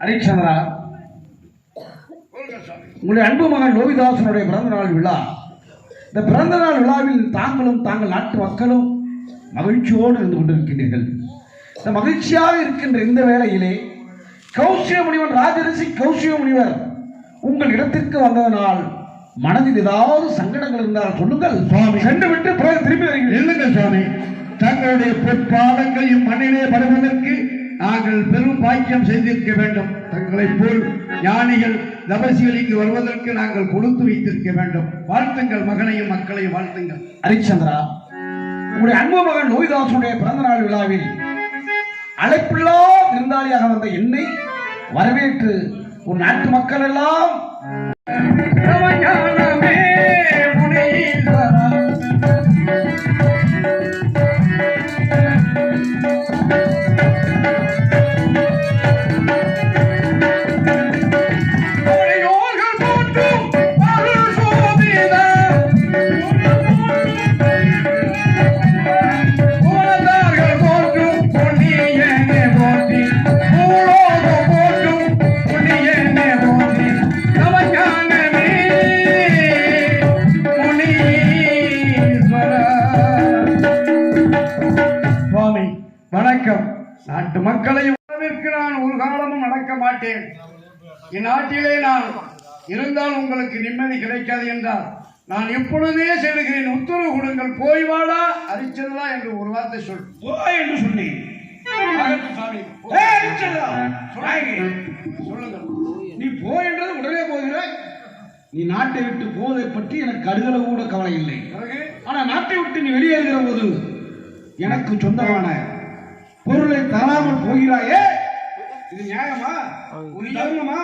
ஹரிச்சந்திரா உங்களுடைய அன்பு மகன் லோகிதாசனுடைய பிறந்த நாள் விழா. இந்த பிறந்த நாள் விழாவில் தாங்களும் தாங்கள் நாட்டு மக்களும் மகிழ்ச்சியோடு இருந்து கொண்டிருக்கின்றீர்கள். இந்த மகிழ்ச்சியாக இருக்கின்ற இந்த வேளையிலே கௌசிய முனிவர் ராஜரிஷி கௌசிய முனிவர் உங்கள் இடத்திற்கு வந்ததனால் மனதில் ஏதாவது சங்கடங்கள் இருந்தால் சொல்லுங்கள். சுவாமி. சென்று விட்டு பிறகு திரும்பி வருகிறேன் இல்லைங்கள் சுவாமி. தங்களுடைய பொற்பாதங்கள் இம்மண்ணிலே படுவதற்கு நாங்கள் பெரும் பாக்கியம் செய்திருக்க வேண்டும். தங்களைப் போல் ஞானிகள் தபசிகள் இங்கு வருவதற்கு நாங்கள் கொடுத்து வைத்திருக்க வேண்டும். வாழ்த்துங்கள் மகனையும் மக்களையும் வாழ்த்துங்கள். ஹரிச்சந்திரா உங்களுடைய அன்பு மகன் லோகிதாசனுடைய பிறந்த நாள் விழாவில் அழைப்பில்லா விருந்தாளியாக வந்த என்னை வரவேற்று உன் நாட்டு மக்கள் எல்லாம் சுவாமி நாட்டு மக்களையும் வரவேற்கு நான் ஒரு காலமும் நடக்க மாட்டேன். இந்நாட்டிலே நான் இருந்தால் உங்களுக்கு நிம்மதி கிடைக்காது என்றால் நான் எப்பொழுதே செல்கிறேன் உத்தரவு கொடுங்கள் போய் வாடா அரிச்சதா என்று ஒரு வார்த்தை சொல். போ. என்று நாயகி, சொல்லுங்கள். நீ போ என்றது உடனே போகிறாய். நீ நாட்டை விட்டு போவதை பற்றி எனக்கு கடுகள கூட கவலை இல்லை. ஆனா நாட்டை விட்டு நீ வெளியேறுகிற போது எனக்கு சொந்தமான பொருளை தராமல் போகிறாயே? இது நியாயமா? ஒரு தருணமா